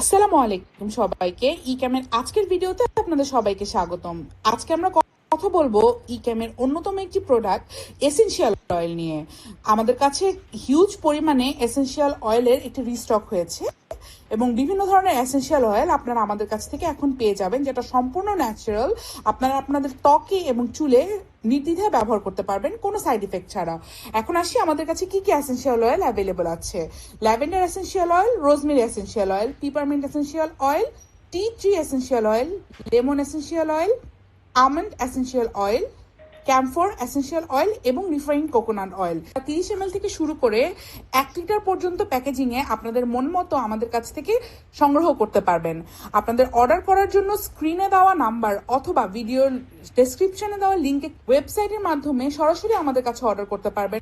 আসসালামু আলাইকুম সবাইকে। ই ক্যামের আজকের ভিডিওতে আপনাদের সবাইকে স্বাগতম। আজকে আমরা কথা বলব ই ক্যামের অন্যতম একটি প্রোডাক্ট এসেনশিয়াল অয়েল নিয়ে। আমাদের কাছে হিউজ পরিমাণে এসেনশিয়াল অয়েলের একটি রিস্টক হয়েছে। এবং বিভিন্ন ধরনের এসেনশিয়াল অয়েল আপনারা আমাদের কাছ থেকে এখন পেয়ে যাবেন, যেটা সম্পূর্ণ ন্যাচারাল আপনারা আপনাদের ত্বকে এবং চুলে নির্দ্বিধায় ব্যবহার করতে পারবেন, কোনো সাইড ইফেক্ট ছাড়া। এখন আসি আমাদের কাছে কি কি এসেনশিয়াল অয়েল অ্যাভেলেবল আছে। Lavender essential oil rosemary essential oil peppermint essential oil tea tree essential oil lemon essential oil almond essential oil camphor, essential oil এবং রিফাইন্ড কোকোনাট অয়েল। তিরিশ এম থেকে শুরু করে এক লিটার পর্যন্ত প্যাকেজিংয়ে আপনাদের মন মতো আমাদের কাছ থেকে সংগ্রহ করতে পারবেন। আপনাদের অর্ডার করার জন্য স্ক্রিনে দেওয়া নাম্বার অথবা ভিডিওর ডেসক্রিপশনে দেওয়া লিঙ্কে ওয়েবসাইটের মাধ্যমে সরাসরি আমাদের কাছে অর্ডার করতে পারবেন।